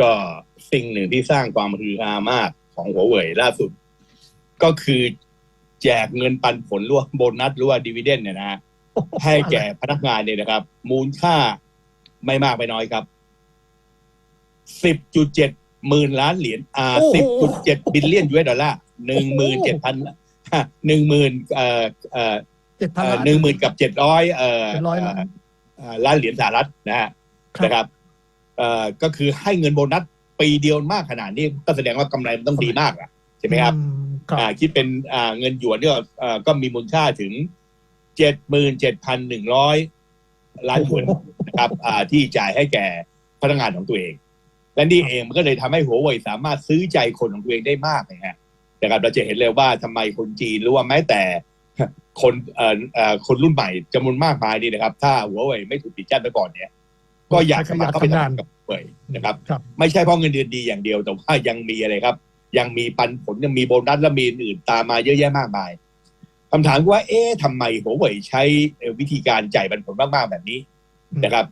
ก็สิ่งหนึ่งที่สร้างความฮือฮามากของหัวเว่ยล่าสุด ก็คือแจกเงินปันผลหรือว่าโบนัสหรือว่าดีเวเดนเนี่ยนะฮะให้แก่พนักงานเนี่ยนะครับ มูลค่าไม่มากไม่น้อยครับสิบจุดเจ็ดหมื่นล้านเหรียญอ่าโอ้โหสิบจุดเจ็ดบิลเลียนยูเอสดอลลาร์หนึ่งหมื่นเจ็ดพันหนึ่งหมื่นเอ่อเอ่อเจ็ดพันล้านหนึ่งหมื่นกับเจ็ดร้อยเอ่อเจ็ดร้อยล้านเอ่อล้านเหรียญสหรัฐนะฮะครับนะครับเอ่อ ก็คือให้เงินโบนัสปีเดียวมากขนาดนี้ก็แสดงว่ากำไรมันต้องดีมากอะใช่ไหมครับอืครับอ่าคิดเป็นอ่าเงินหยวนเนี่ยเอ่อก็มีมูลค่าถึงเจ็ดหมื่นเจ็ดพันหนึ่งร้อยล้านหยวนโอ้โหนะครับอ่าที่จ่ายให้แก่พนักงานของตัวเอง และนี่เองมันก็เลยทำให้หัวเว่ยสามารถซื้อใจคนของตัวเองได้มากนะฮะนะครับเราจะเห็นเลยว่าทำไมคนจีนหรือว่าแม้แต่คนเอ่อเอ่อคนรุ่นใหม่จำนวนมากมายนี่นะครับ ถ้าหัวเว่ยไม่ถูกปิดกั้นไปก่อนเนี่ย ก็อยากจะมาเข้าไปทำงานกับหัวเว่ยนะครับ ครับ ไม่ใช่เพราะเงินเดือนดีอย่างเดียวแต่ว่ายังมีอะไรครับ ยังมีปันผลยังมีโบนัสและมีอื่นๆตามมาเยอะแยะมากมายคำถามคือว่า เอ๊ะทำไมหัวเว่ยใช้เอ่อวิธีการจ่ายปันผลมากๆแบบนี้นะครับ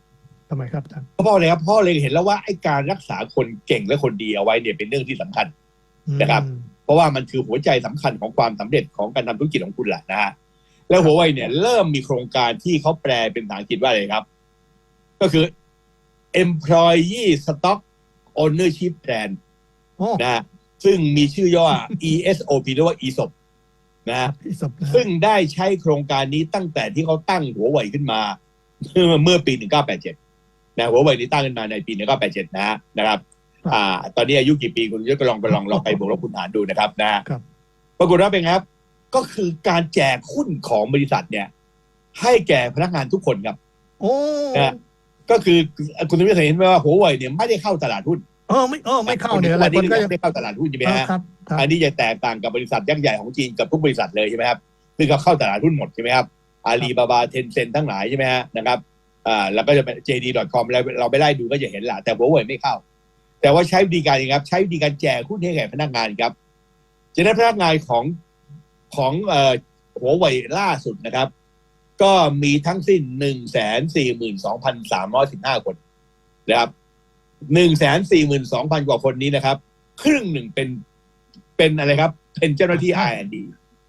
ทำไมครับอาจารย์เพราะอะไรครับเพ่อเลยเห็นแล้วว่าไอ้การรักษาคนเก่งและคนดีเอาไว้เนี่ยเป็นเรื่องที่สำคัญ นะครับ อืมเพราะว่ามันคือหัวใจสำคัญของความสำเร็จของการทำธุรกิจของคุณแหละนะฮะแล้วหัวเว่ยเนี่ยเริ่มมีโครงการที่เขาแปลเป็นภาษาอังกฤษว่าอะไรครับ ก็คือ employee stock ownership plan โอ้นะฮะซึ่งมีชื่อย่อ ESOP หรือว่า ESOP นะฮะพี่ศพนะซึ่งได้ใช้โครงการนี้ตั้งแต่ที่เขาตั้งหัวเว่ยขึ้นมาเมื่อเมื่อปี 1987 นะหัวเว่ยนี้ตั้งขึ้นมาในปี 1987นะฮะนะครับ อ่า ตอนนี้อายุกี่ปีคุณยศก็ลองไปลองลองไปบวกลบคูณหารดูนะครับนะฮะครับปรากฏว่าเป็นไงครับ ก็คือการแจกหุ้นของบริษัทเนี่ย ให้แก่พนักงานทุกคนครับ โอ้นะ ก็คือคุณต้องเห็นไหมว่าหัวเว่ยเนี่ยไม่ได้เข้าตลาดหุ้นเออไม่เออไม่เข้าเนี่ยหลายคนก็ยังไม่ได้เข้าตลาดหุ้นใช่ไหมเออฮะครับครับอันนี้จะแตกต่างกับบริษัทยักษ์ใหญ่ของจีนกับทุกบริษัทเลยใช่ไหมครับซึ่งเขาเข้าตลาดหุ้นหมดใช่ไหมครับอาลีบาบาเทนเซ็นทั้งหลายใช่ไหมฮะนะครับอ่าแล้วก็จะเป็น JD.com แล้วเราไปไล่ดูก็จะเห็นแหละแต่หัวเว่ยไม่เข้า แต่ว่าใช้วิธีการยังไงครับ ใช้วิธีการแจกหุ้นให้แก่พนักงานครับจะได้พนักงานของของเอ่อหัวเว่ยล่าสุดนะครับ ก็มีทั้งสิ้นหนึ่งแสนสี่หมื่นสองพันสามร้อยสิบห้าคนนะครับหนึ่งแสนสี่หมื่นสองพันกว่าคนนี้นะครับ ครึ่งหนึ่งเป็นเป็นอะไรครับ เป็นเจ้าหน้าที่ R&D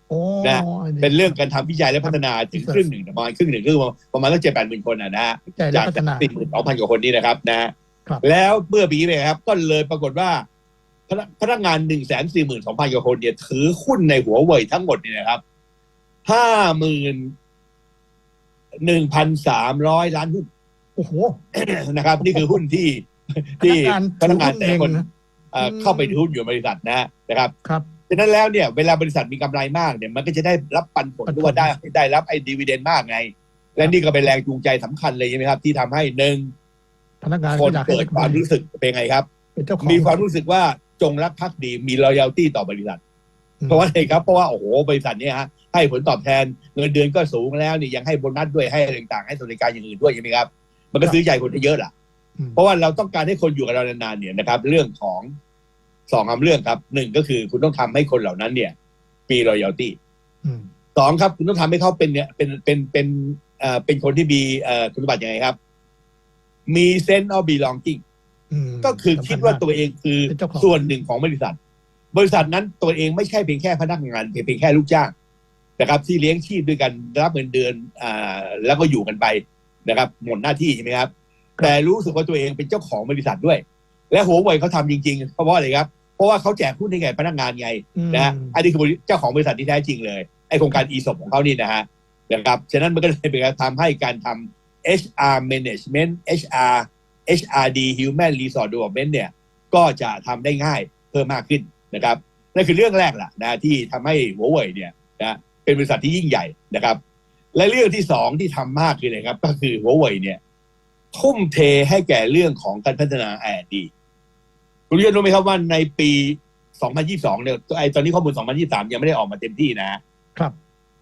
โอ้นะอันนี้เป็นเรื่องการทำวิจัยและพัฒนาถึงครึ่งหนึ่งประมาณครึ่งหนึ่งคือประมาณสักเจ็ดแปดหมื่นคนนะนะฮะใจและจากพัฒนาสี่หมื่นสองพันกว่าคนนี้นะครับนะฮะครับแล้วเมื่อปีนี้เองครับ ก็เลยปรากฏว่าพนักพนักงานหนึ่งแสนสี่หมื่นสองพันกว่าคนเนี่ยถือหุ้นในหัวเว่ยทั้งหมดเนี่ยนะครับห้าหมื่น หนึ่งพันสามร้อยล้านหุ้น โอ้โห นะครับ นี่คือหุ้นที่พที่นักงานพนักงานแต่ละคนถือหุ้นเองนะเอ่ออมเข้าไปถือหุ้นอยู่ในบริษัทนะนะครับครับฉะนั้นแล้วเนี่ยเวลาบริษัทมีกำไรมากเนี่ยมันก็จะได้รับปันผลปันผลหรือว่าได้ได้รับไอ้ดีเวเดนมากไง และนี่ก็เป็นแรงจูงใจสำคัญเลยใช่ไหมครับ ที่ทำให้หนึ่งพนักงานคนอยากให้เกิดความรู้สึกเป็นไงครับเป็นเจ้าของมีความรู้สึกว่าจงรักภักดีมี loyalty ต่อบริษัทอืมเพราะว่าอะไรครับเพราะว่าโอ้โหบริษัทเนี่ยฮะ ให้ผลตอบแทนเงินเดือนก็สูงแล้วนี่ยังให้โบนัสด้วยให้อะไรต่างๆให้สวัสดิการอย่างอื่นด้วยใช่ไหมครับมันก็ซื้อใจคนได้เยอะล่ะอืมเพราะว่าเราต้องการให้คนอยู่กับเรานานๆเนี่ยนะครับ เรื่องของสองคำเรื่องครับหนึ่งก็คือคุณต้องทำให้คนเหล่านั้นเนี่ยมี loyalty อืมสองครับ คุณต้องทำให้เขาเป็นเนี่ยเป็นเป็นเป็นเอ่อเป็นคนที่มีเอ่อคุณสมบัติยังไงครับ มี sense of belonging อืมก็คือคิดว่าตัวเองคือเป็นเจ้าของส่วนหนึ่งของบริษัท บริษัทนั้นตัวเองไม่ใช่เพียงแค่พนักงานเพียงเพียงแค่ลูกจ้าง นะครับที่เลี้ยงชีพด้วยกันรับเงินเดือนอ่าแล้วก็อยู่กันไปนะครับ หมดหน้าที่ใช่ไหมครับ แต่รู้สึกว่าตัวเองเป็นเจ้าของบริษัทด้วย และหัวเว่ยเขาทำจริงๆเพราะว่าอะไรครับเพราะว่าเขาแจกหุ้นให้แก่พนักงานไงอืมนะฮะอันนี้คือบริเจ้าของบริษัทที่แท้จริงเลยไอโครงการ e s o p ของเขานี่นะฮะนะครับฉะนั้นมันก็เลยเป็นการทำให้การทำ HR management HR HRD Human Resource Development เนี่ยก็จะทำได้ง่ายเพิ่มมากขึ้นนะครับนั่นคือเรื่องแรกล่ะนะที่ทำให้หัวเว่ยเนี่ยนะ เป็นบริษัทที่ยิ่งใหญ่นะครับ และเรื่องที่สองที่ทำมากคืออะไรครับ ก็คือหัวเว่ยเนี่ย ทุ่มเทให้แก่เรื่องของการพัฒนา R&D คุณผู้ชมรู้ไหมครับว่าในปี 2022 เนี่ยไอตอนนี้ข้อมูล 2023 ยังไม่ได้ออกมาเต็มที่นะครับ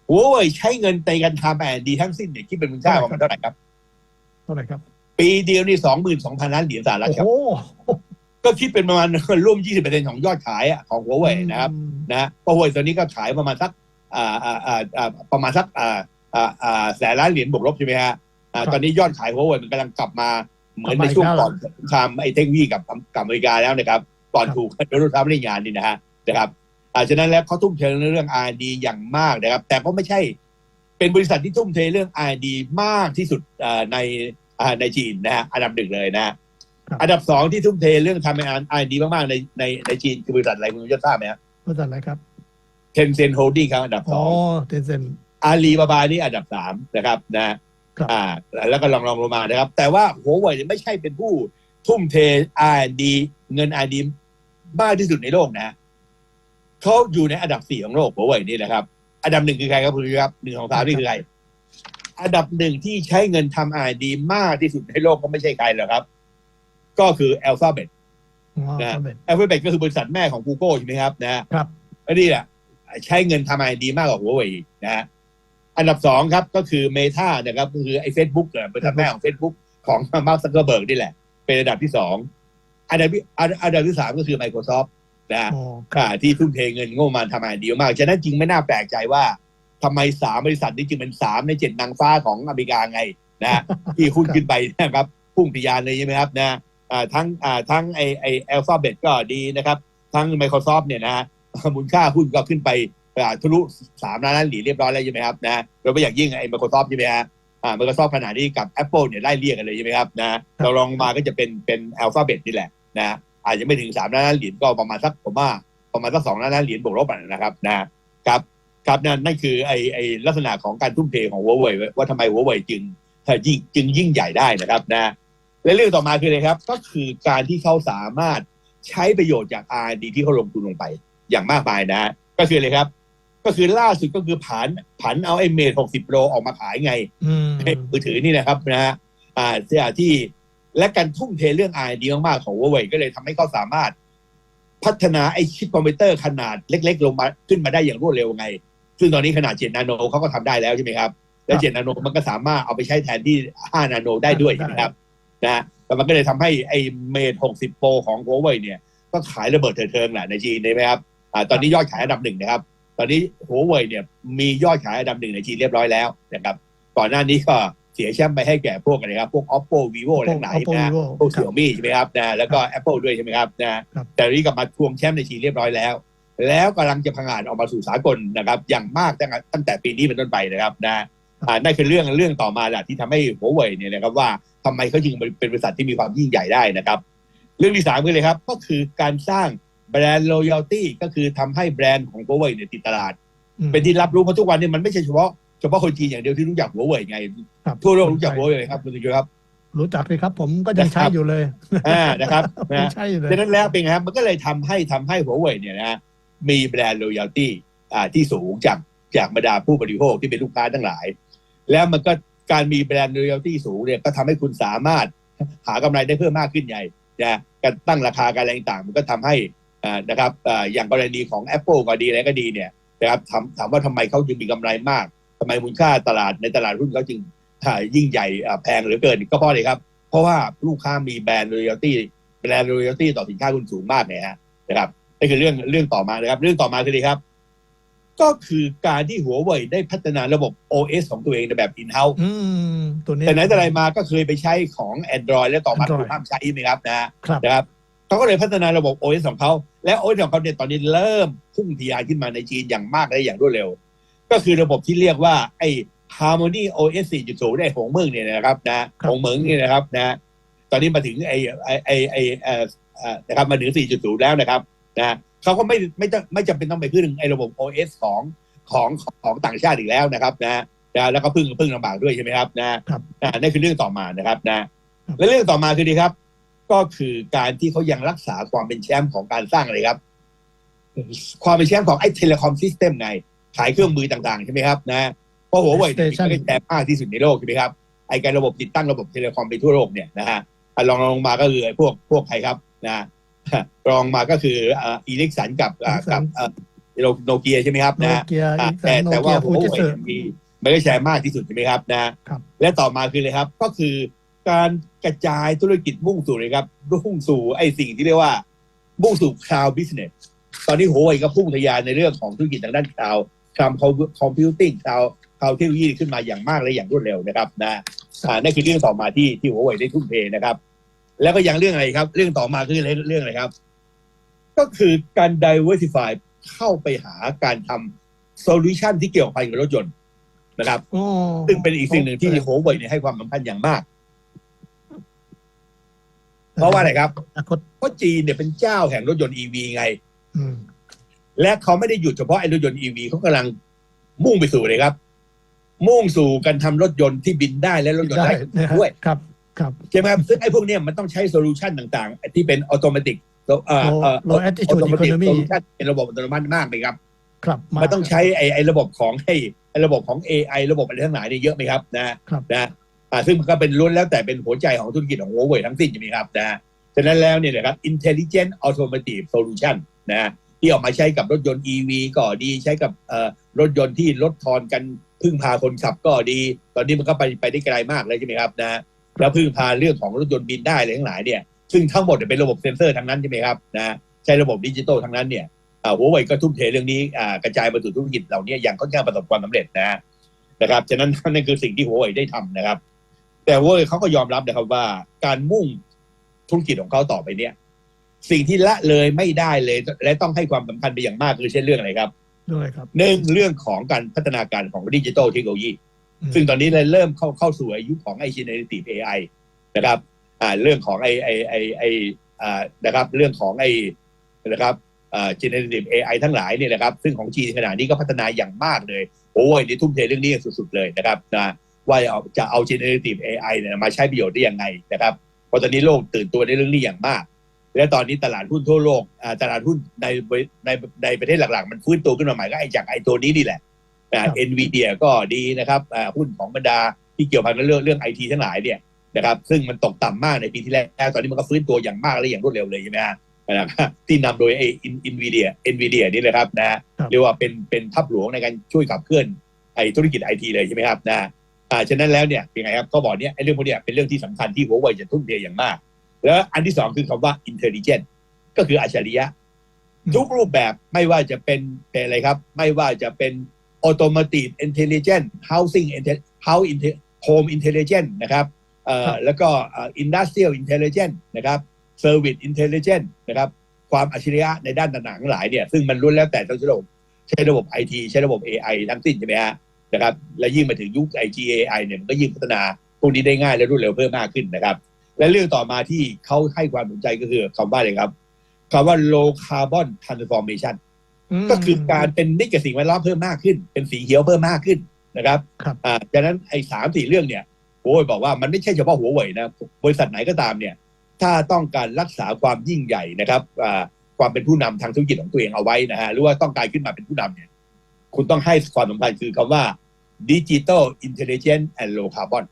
หัวเว่ยใช้เงินในการทำ R&D ทั้งสิ้นเนี่ยคิดเป็นมูลค่าประมาณเท่าไหร่ครับเท่าไหร่ครับ ปีเดียวนี่22,000ล้านเหรียญสหรัฐโอ้ครับโหก็คิดเป็นประมาณร่วม 20%ของยอดขายอะของหัวเว่ยนะครับอืมนะเพราะหัวเว่ยตอนนี้ก็ขายประมาณสักอ่าอ่าอ่าอ่า ประมาณสักอ่าอ่าอ่าแสนล้านเหรียญบวกลบใช่ไหมฮะอ่าครับตอนนี้ยอดขายหัวเว่ยมันกำลังกลับมาเหมือนในช่วงก่อนสงครามไอ้เทคโนโลยีกับกับอเมริกาแล้วนะครับก่อนครับถูกโดนัลด์ทรัมป์เล่นงานนี่นะฮะนะครับอาฉะนั้นแล้วเขาทุ่มเทในเรื่อง R&D อย่างมากนะครับ แต่ก็ไม่ใช่เป็นบริษัทที่ทุ่มเทเรื่อง R&D มากที่สุดอ่าในอ่าในจีนนะฮะอันดับหนึ่งเลยนะฮะครับอันดับสองที่ทุ่มเทเรื่องทำงาน R&D มากๆในในในจีนคือบริษัทอะไรคุณจะทราบไหมครับบริษัทอะไรครับ Tencent Holding ครับอันดับสอ๋อองเทนเซนอาลีบาบานี่อันดับสามนะครับนะครับ อ่า แล้วก็ลองลองลงมานะครับ แต่ว่าหัวเว่ยเนี่ยไม่ใช่เป็นผู้ทุ่มเท R&D เงิน R&D มากที่สุดในโลกนะเขาอยู่ในอันดับสี่ของโลกหัวเว่ยนี่นะครับ อันดับหนึ่งคือใครครับคุณผู้ชมครับหนึ่งของสามนี่คือใคร อันดับหนึ่งที่ใช้เงินทำ R&D มากที่สุดในโลกก็ไม่ใช่ใครหรอกครับ ก็คือ Alphabet อ๋อนะสำเร็จ Alphabet ก็คือบริษัทแม่ของ Google ใช่ไหมครับนะ ครับอันนี้แหละ ใช้เงินทำไอดีมากกว่าหัวเว่ยอีกนะฮะอันดับสองครับก็คือเมตานะครับก็คือไอ้เฟซบุ๊กบริษัทแม่ของ Facebook ของมาร์คซักเกอร์เบิร์กนี่แหละ เป็นอันดับที่สองอันดับที่อันอันดับที่สามก็คือ Microsoft นะฮะอ๋ออ่าที่ทุ่มเทเงินงบประมาณทำไอดีมาก ฉะนั้นจริงไม่น่าแปลกใจว่าทำไมสามบริษัทนี้จึงเป็นสามในเจ็ดนางฟ้าของอเมริกาไงนะฮะที่หุ้นขึ้นไปนะครับพุ่งทะยานเลยใช่ไหมครับนะอ่าทั้งอ่าทั้งไอไออัลฟาเบตก็ดีนะครับ ทั้ง Microsoft เนี่ยนะฮะ มูลค่าหุ้นก็ขึ้นไปอ่าทะลุสามล้านเหรียญเรียบร้อยแล้วใช่ไหมครับนะโดยเฉพาะอย่างยิ่งไอ้ Microsoft ใช่ไหมฮะอ่า Microsoft ขนาดนี้กับ Apple เนี่ยไล่เรียกกันเลยใช่ไหมครับนะเราลองมาก็จะเป็นเป็น Alphabet นี่แหละนะอาจจะไม่ถึงสามล้านเหรียญก็ประมาณสักผมว่าประมาณสักสองล้านเหรียญบวกลบอะนะครับนะครับครับนั่นนั่นคือไอ้ไอ้ลักษณะของการทุ่มเทของหัวเว่ยว่าทำไมหัวเว่ยจึงยิ่งจึงยิ่งใหญ่ได้นะครับนะและเรื่องต่อมาคืออะไรครับ ก็คือการที่เขาสามารถใช้ประโยชน์จาก R&D ที่เขาลงทุนลงไป อย่างมากมายนะ ก็คืออะไรครับ ก็คือล่าสุดก็คือผันผันเอาไอ้เมท60โลออกมาขายไงอืมให้มือถือนี่นะครับนะฮะอ่าที่ที่และการทุ่มเทเรื่อง R&D มากๆของ Huawei ก็เลยทำให้เขาสามารถ พัฒนาไอ้ชิปคอมพิวเตอร์ขนาดเล็ก ๆ ลงมาขึ้นมาได้อย่างรวดเร็วไง ซึ่งตอนนี้ขนาด7นาโนเขาก็ทำได้แล้วใช่ไหมครับ และ7นาโนมันก็สามารถเอาไปใช้แทนที่5นาโนได้ด้วยใช่ไหมครับนะฮะแต่มันก็เลยทำให้ไอ้เมท60 Pro ของ Huawei เนี่ย ก็ขายระเบิดเถิดเทิงแหละในจีนใช่ไหมครับอ่า ตอนนี้ยอดขายอันดับหนึ่งนะครับ ตอนนี้หัวเว่ยเนี่ยมียอดขายอันดับหนึ่งในจีนเรียบร้อยแล้วนะครับก่อนหน้านี้ก็เสียแชมป์ไปให้แก่พวกอะไรครับ พวก oppo vivo อะไรต่างๆ Oppo นะ Vivo พวกครับ xiaomi ใช่ไหมครับนะแล้วก็ apple ด้วยใช่ไหมครับนะครับแต่ตอนนี้กลับมาทวงแชมป์ในจีนเรียบร้อยแล้ว แล้วกำลังจะพังงานออกมาสู่สากลนะครับ อย่างมากตั้งแต่ตั้งแต่ปีนี้เป็นต้นไปนะครับนะอ่านั่นคือเรื่องเรื่องต่อมาแหละที่ทำให้หัวเว่ยเนี่ยนะครับว่าทำไมเขาจึงเป็นบริษัทที่มีความยิ่งใหญ่ได้นะครับ เรื่องที่สามคือเลยครับ ก็คือการสร้าง แบรนด์ loyalty ก็คือทำให้แบรนด์ของหัวเว่ยเนี่ยติดตลาดอืมเป็นที่รับรู้เพราะทุกวันนี้มันไม่ใช่เฉพาะเฉพาะคนจีนอย่างเดียวที่รู้จักหัวเว่ยไงครับทั่วโลกรู้จักหัวเว่ยครับคุณสุจครับ รู้จักเลยครับ ผมก็ยังใช้อยู่เลยอ่านะครับนะยังใช้อยู่เลยดังนั้นแล้วเป็นไงครับมันก็เลยทำให้ทำให้หัวเว่ยเนี่ยนะมีแบรนด์ loyalty อ่าที่สูงจากจากบรรดาผู้บริโภคที่เป็นลูกค้าทั้งหลาย แล้วมันก็การมีแบรนด์ loyalty สูงเนี่ยก็ทำให้คุณสามารถหากำไรได้เพิ่มมากขึ้นใหญ่นะการตั้งราคาการอะไรต่างๆมันก็ทำให้อ่า นะครับอ่าอย่างกรณีของ Apple ก็ดีอะไรก็ดีเนี่ยนะครับถามถามว่าทำไมเขาจึงมีกำไรมากทำไมมูลค่าตลาดในตลาดหุ้นเขาจึงอ่ายิ่งใหญ่อ่าแพงเหลือเกินก็เพราะอะไรครับ เพราะว่าลูกค้ามีแบรนด์ loyalty แบรนด์ loyalty ต่อสินค้าคุณสูงมากเนี่ยฮะนะครับนี่คือเรื่องเรื่องต่อมานะครับ เรื่องต่อมาคืออะไรครับ ก็คือการที่หัวเว่ยได้พัฒนาระบบ OS ของตัวเองในแบบ in-house อืมตัวนี้แต่ไหนแต่ไรมาก็เคยไปใช้ของ Android แล้วต่อมา Android ถูกห้ามใช้ไหมครับนะครับนะครับ เขาก็เลยพัฒนาระบบ OS ของเขาและ OS ของเขาเนี่ยตอนนี้เริ่มพุ่งทะยานขึ้นมาในจีนอย่างมากและอย่างรวดเร็ว ก็คือระบบที่เรียกว่าไอ้ Harmony OS 4.0ได้หงเมืองเนี่ยนะครับนะครับหงเหมิงเนี่ยนะครับนะตอนนี้มาถึงไอ้ไอ้ไอ้ไอ้เอ่อเอ่อนะครับมาถึง 4.0 แล้วนะครับนะเขาก็ไม่ไม่ต้องไม่จำเป็นต้องไปพึ่งไอ้ระบบ OS ของของของต่างชาติอีกแล้วนะครับนะนะแล้วก็พึ่งพึ่งลำบากด้วยใช่ไหมครับนะครับอ่านั่นคือเรื่องต่อมานะครับนะและเรื่องต่อมาคือดีครับ ก็คือการที่เขายังรักษาความเป็นแชมป์ของการสร้างอะไรครับ ความเป็นแชมป์ของไอ้เทเลคอมซิสเต็มไง ขายเครื่องมือต่างๆ ใช่ไหมครับนะเพราะหัวเว่ยเนี่ย PlayStation เป็นแชมป์มากที่สุดในโลกใช่ไหมครับไอ้การระบบติดตั้งระบบเทเลคอมไปทั่วโลกเนี่ยนะฮะอะลองลงมาก็คือไอ้พวกพวกใครครับนะรองมาก็คืออีเล็กสันกับอ่ากับโนเกียใช่ไหมครับโนนะเกียอะอีกแต่โนแต่เกีว่ายหัฟูวจิเว่ยสึเนี่ยมีมันก็แชร์มากที่สุดใช่ไหมครับนะครับและต่อมาคือเลยครับ ก็คือ การกระจายธุรกิจมุ่งสู่เลยครับมุ่งสู่ไอ้สิ่งที่เรียกว่า มุ่งสู่ cloud business ตอนนี้หัวเว่ยก็พุ่งทะยานในเรื่องของธุรกิจทางด้าน cloud cloud computing cloud cloud เทคโนโลยีขึ้นมาอย่างมากและอย่างรวดเร็วนะครับนะอ่านั่นคือเรื่องต่อมาที่ที่หัวเว่ยได้ทุ่มเทนะครับ แล้วก็ยังเรื่องอะไรครับ เรื่องต่อมาคือเรื่องอะไรครับ ก็คือการ diversify เข้าไปหาการทำโซลูชันที่เกี่ยวพันกับรถยนต์นะครับโอ้ซึ่งเป็นอีกสิ่งหนึ่งที่โฮเว่ยเนี่ยให้ความสำคัญอย่างมาก เพราะว่าอะไรครับอนาคตเพราะจีนเนี่ยเป็นเจ้าแห่งรถยนต์ EV ไงอืมและเขาไม่ได้หยุดเฉพาะไอ้รถยนต์ EV เขากำลังมุ่งไปสู่เลยครับ มุ่งสู่การทำรถยนต์ที่บินได้และรถยนต์ได้ได้นะฮะด้วยครับ ครับใช่ไหมครับซึ่งไอ้พวกเนี้ยมันต้องใช้โซลูชันต่างๆ ที่เป็นอัตโนมัติเอ่อเอ่อ Low- low altitude economy โซลูชันเป็นระบบอัตโนมัติมากเลยครับ ครับามันต้องใช้ไอ้ไอ้ระบบของไอ้ไอ้ระบบของ AI ระบบอะไรทั้งหลายเนี่ยเยอะไหมครับ นะครับนะ อ่าซึ่งมันก็เป็นล้วนแล้วแต่เป็นหัวใจของธุรกิจของ Huawei ทั้งสิ้นใช่ไหมครับนะฉะนั้นแล้วเนี่ยนะครับ intelligent automotive solution นะที่ออกมาใช้กับรถยนต์ EV ก็ดีใช้กับเอ่อรถยนต์ที่ลดทอนกันพึ่งพาคนขับก็ดี ตอนนี้มันก็ไปไปได้ไกลมากเลยใช่ไหมครับนะแล้วพึ่งพาเรื่องของรถยนต์บินได้อะไรทั้งหลายเนี่ยซึ่งทั้งหมดเป็นระบบเซ็นเซอร์ทั้งนั้นใช่ไหมครับนะใช้ระบบดิจิตอลทั้งนั้นเนี่ยอ่าหัวเว่ยก็ทุ่มเทเรื่องนี้กระจายมาสู่ธุรกิจเหล่านี้อย่างค่อนข้างประสบความสำเร็จนะนะครับฉะนั้นนั่นคือสิ่งที่หัวเว่ยได้ทำนะครับ แต่หัวเว่ยเขาก็ยอมรับนะครับว่า การมุ่งธุรกิจของเขาต่อไปเนี่ย สิ่งที่ละเลยไม่ได้เลย และต้องให้ความสำคัญไปอย่างมากคือเช่นเรื่องอะไรครับด้วยครับหนึ่งเรื่องของการพัฒนาการของดิจิทัลเทคโนโลยีอืมซึ่งตอนนี้เลยเริ่มเข้าเข้าสู่อายุของไอ generative AI นะครับ อ่าเรื่องของไอไอไอไออ่านะครับ เรื่องของไอนะครับอ่า generative AI ทั้งหลายเนี่ยนะครับ ซึ่งของจีนขณะนี้ก็พัฒนาอย่างมากเลย โอ้ยนี่ทุ่มเทเรื่องนี้สุดๆเลยนะครับนะ ว่าจะเอาจะเอา generative AI เนี่ยมาใช้ประโยชน์ได้ยังไงนะครับเพราะตอนนี้โลกตื่นตัวในเรื่องนี้อย่างมาก และตอนนี้ตลาดหุ้นทั่วโลกอ่าตลาดหุ้นในในในประเทศหลักๆ มันฟื้นตัวขึ้นมาใหม่ก็ไอ้จากไอ้ตัวนี้นี่แหละครับเอ็นวีเดียก็ดีนะครับอ่าหุ้นของบรรดาที่เกี่ยวพันกับเรื่องเรื่องไอทีทั้งหลายเนี่ยนะครับซึ่งมันตกต่ำมากในปีที่แล้วตอนนี้มันก็ฟื้นตัวอย่างมากและอย่างรวดเร็วเลยใช่ไหมฮะนะครับที่นำโดยไออินวีเดียเอ็นวีเดียนี่เลยครับนะเรียกว่าเป็นเป็นทัพหลวงในการช่วยขับเคลื่อนไอธุรกิจไอทีเลยใช่ไหมครับนะ อ่าฉะนั้นแล้วเนี่ยเป็นไงครับก็บอกเนี่ยไอเรื่องพวกเนี้ยเป็นเรื่องที่สำคัญที่หัวเว่ยจะทุ่มเทอย่างมาก แล้วอันที่สองคือคำว่า intelligent ก็คืออัจฉริยะ ทุกรูปแบบไม่ว่าจะเป็นเป็นอะไรครับ ไม่ว่าจะเป็น automotive intelligent housing inte- house inte- home intelligent นะครับเอ่อครับแล้วก็เอ่อ industrial intelligent นะครับ service intelligent นะครับ ความอัจฉริยะในด้านต่างๆทั้งหลายเนี่ยซึ่งมันล้วนแล้วแต่ต้องใช้ระบบใช้ระบบ IT ใช้ระบบ AI ทั้งสิ้นใช่ไหมฮะ นะครับ และยิ่งมาถึงยุค IG AI เนี่ยมันก็ยิ่งพัฒนาพวกนี้ได้ง่ายและรวดเร็วเพิ่มมากขึ้นนะครับ และเรื่องต่อมาที่เขาให้ความสนใจก็คือคำว่าอะไรครับคำว่า low carbon transformation มก็คือการเป็นมิตรกับสิ่งแวดล้อมเพิ่มมากขึ้น เป็นสีเขียวเพิ่มมากขึ้นนะครับครับอ่าดังนั้นไอ้สามสี่เรื่องเนี่ยโอ้ยบอกว่ามันไม่ใช่เฉพาะหัวเว่ยนะบริษัทไหนก็ตามเนี่ย ถ้าต้องการรักษาความยิ่งใหญ่นะครับอ่าความเป็นผู้นำทางธุรกิจของตัวเองเอาไว้นะฮะหรือว่าต้องการขึ้นมาเป็นผู้นำเนี่ย คุณต้องให้ความสำคัญคือคำว่า digital intelligence and low carbon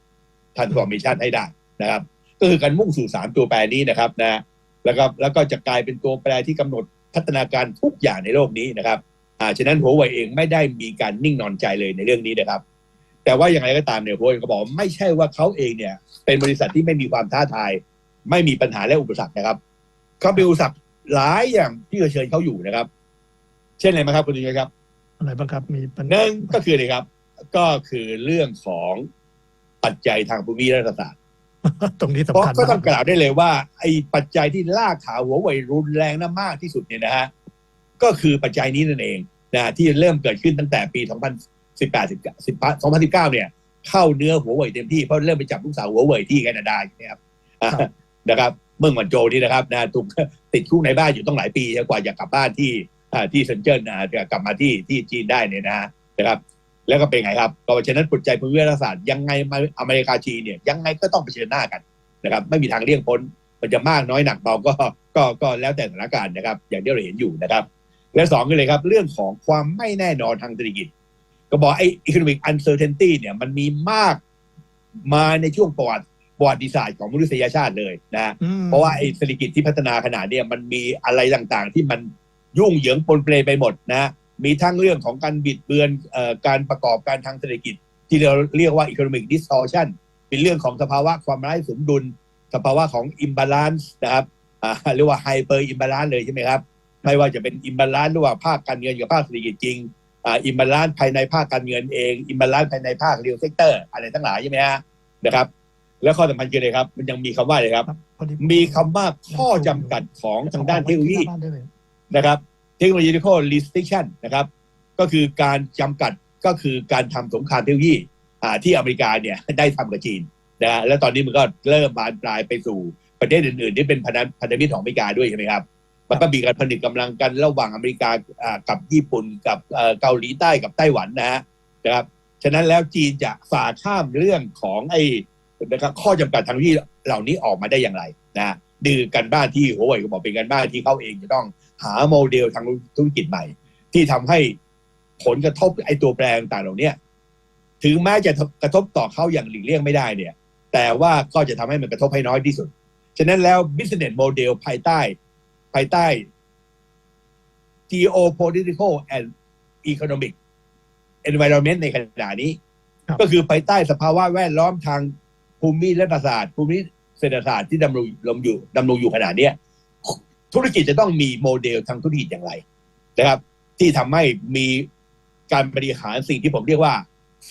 transformation ให้ได้นะครับก็คือการมุ่งสู่สามตัวแปรนี้นะครับนะแล้วก็แล้วก็จะกลายเป็นตัวแปรที่กำหนดพัฒนาการทุกอย่างในโลกนี้นะครับอ่าฉะนั้นหัวเว่ยเองไม่ได้มีการนิ่งนอนใจเลยในเรื่องนี้นะครับ แต่ว่าอย่างไรก็ตามเนี่ยหัวเว่ยก็บอกไม่ใช่ว่าเขาเองเนี่ยเป็นบริษัทที่ไม่มีความท้าทาย ไม่มีปัญหาและอุปสรรคนะครับเขาเป็นอุปสรรคหลายอย่างที่เผชิญเขาอยู่นะครับ เช่นอะไรไหมครับคุณดิครับ อะไรบ้างครับ มีปัญหนึ่งก็คืออะไรครับ ก็คือเรื่องของปัจจัยทางภูมิรัฐศาสตร์ตรงนี้เพราะสำคัญก็ต้องมกล่าวได้เลยว่า ไอ้ปัจจัยที่ลากขาหัวเว่ยรุนแรงนะมากที่สุดเนี่ยนะฮะก็คือปัจจัยนี้นั่นเองนะที่เริ่มเกิดขึ้นตั้งแต่ปี 2018 10 2019 เนี่ย เข้าเนื้อหัวเว่ยเต็มที่เพราะเริ่มไปจับลูกสาวหัวเว่ยที่แคนาดาใช่ไหมครับอ่านะครับ เมืองหวันโจวนี่นะครับนะถูกติดคุกในบ้านอยู่ต้องหลายปีกว่าจะกลับบ้านที่อ่า ที่เซินเจิ้นนะจะกลับมาที่ที่จีนได้เนี่ยนะฮะนะครับ แล้วก็เป็นไงครับก็ฉะนั้นปัจจัยภูมิรัฐศาสตร์ยังไงมาอเมริกาจีนเนี่ยยังไงก็ต้องเผชิญหน้ากันนะครับ ไม่มีทางเลี่ยงพ้นมันจะมากน้อยหนักเบาก็ก็ก็แล้วแต่สถานการณ์นะครับ อย่างที่เราเห็นอยู่นะครับ และสองก็เลยครับ เรื่องของความไม่แน่นอนทางเศรษฐกิจ ก็บอกไอ้ economic uncertainty เนี่ยมันมีมากมาในช่วงประวัติประวัติศาสตร์ของมนุษยชาติเลยนะอืมเพราะว่าไอ้เศรษฐกิจที่พัฒนาขนาดเนี่ยมันมีอะไรต่างๆ ที่มัน ยุ่งเหยิงปนเปไปหมดนะมีทั้งเรื่องของการบิดเบือนเอ่อการประกอบการทางเศรษฐกิจ ที่เราเรียกว่า economic distortion เป็นเรื่องของสภาวะความไร้สมดุล สภาวะของ imbalance นะครับอ่าเรียกว่า hyper imbalance เลยใช่ไหมครับ ไม่ว่าจะเป็น imbalance ระหว่างภาคการเงินกับภาคเศรษฐกิจจริงอ่า imbalance ภายในภาคการเงินเอง imbalance ภายในภาค real sector อะไรทั้งหลายใช่ไหมฮะนะครับ แล้วข้อสำคัญคืออะไรครับ มันยังมีคำว่าอะไรครับครับพอดีมีคำว่าข้อจำกัดของทางด้านเทคโนโลยีบ้า นะครับ technological restriction นะครับ ก็คือการจำกัดก็คือการทำสงครามเทคโนโลยีอ่าที่อเมริกาเนี่ยได้ทำกับจีนนะฮะแล้วตอนนี้มันก็เริ่มบานปลายไปสู่ประเทศอื่นๆที่เป็นพันธมิตรของอเมริกาด้วยใช่ไหมครับ มันก็มีการผลิตกำลังกันระหว่างอเมริกาอ่ากับญี่ปุ่นกับเอ่อเกาหลีใต้กับไต้หวันนะฮะนะครับฉะนั้นแล้วจีนจะฝ่าข้ามเรื่องของไอ้นะครับข้อจำกัดทางที่เหล่านี้ออกมาได้อย่างไรนะฮะดื้อกันบ้านที่หัวเว่ยก็บอกเป็นกันบ้านที่เขาเองจะต้อง หาโมเดลทางธุรกิจใหม่ ที่ทำให้ผลกระทบไอ้ตัวแปรต่างๆเหล่าเนี้ยถึงแม้จะกระทบต่อเขาอย่างหลีกเลี่ยงไม่ได้เนี่ย แต่ว่าก็จะทำให้มันกระทบให้น้อยที่สุด ฉะนั้นแล้ว business model ภายใต้ ภายใต้ geopolitical and economic environment ในขณะนี้ครับก็คือภายใต้สภาวะแวดล้อมทางภูมิรัฐศาสตร์ ภูมิเศรษฐศาสตร์ที่ดำรงดำรงอยู่ดำรงอยู่ขนาดเนี้ย ธุรกิจจะต้องมีโมเดลทางธุรกิจอย่างไรนะครับ ที่ทำให้มีการบริหารสิ่งที่ผมเรียกว่า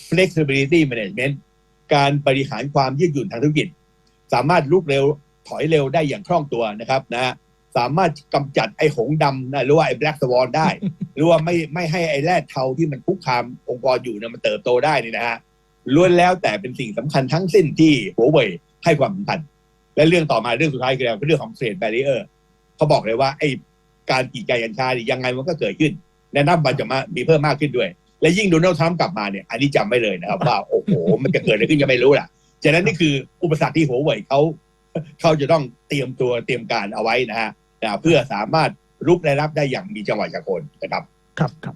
flexibility management การบริหารความยืดหยุ่นทางธุรกิจ สามารถลุกเร็วถอยเร็วได้อย่างคล่องตัวนะครับนะสามารถกำจัดไอ้หงดำนะหรือว่าไอ้ black swan ได้ หรือว่าไม่ไม่ให้ไอ้แร่เทาที่มันคุกคามองค์กรอยู่เนี่ยมันเติบโตได้นี่นะฮะล้วนแล้วแต่เป็นสิ่งสำคัญทั้งสิ้นที่หัวเว่ยให้ความสำคัญและเรื่องต่อมาเรื่องสุดท้ายคือเรื่องของเทรดแบรีเออร์ เขาบอกเลยว่าไอ้การกีดกันกัญชาเนี่ยยังไงมันก็เกิดขึ้นและนับวันจะมามีเพิ่มมากขึ้นด้วย และยิ่งโดนัลด์ทรัมป์กลับมาเนี่ยอันนี้จำไม่เลยนะครับว่าโอ้โหมันจะเกิดอะไรขึ้นยังไม่รู้ล่ะฉะนั้นนี่คืออุปสรรคที่หัวเว่ยเขาเขาจะต้องเตรียมตัวเตรียมการเอาไว้นะฮะเพื่อสามารถรุกและรับได้อย่างมีจังหวะชากลนะครับ ครับครับ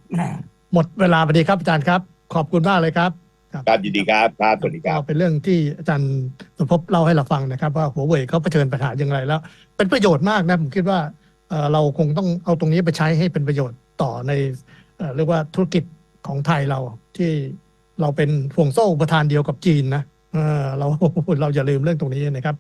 หมดเวลาพอดีครับอาจารย์ครับ ขอบคุณมากเลยครับ ครับ ครับยินดีครับครับสวัสดีครับ ก็เป็นเรื่องที่อาจารย์สมภพเล่าให้เราฟังนะครับ ว่าหัวเว่ยเขาเผชิญปัญหาอย่างไรแล้ว เป็นประโยชน์มากนะผมคิดว่าเอ่อเราคงต้องเอาตรงนี้ไปใช้ให้เป็นประโยชน์ต่อในเอ่อเรียกว่าธุรกิจของไทยเราที่เราเป็นห่วงโซ่อุปทานเดียวกับจีนนะเออเรา เราอย่าลืมเรื่องตรงนี้นะครับ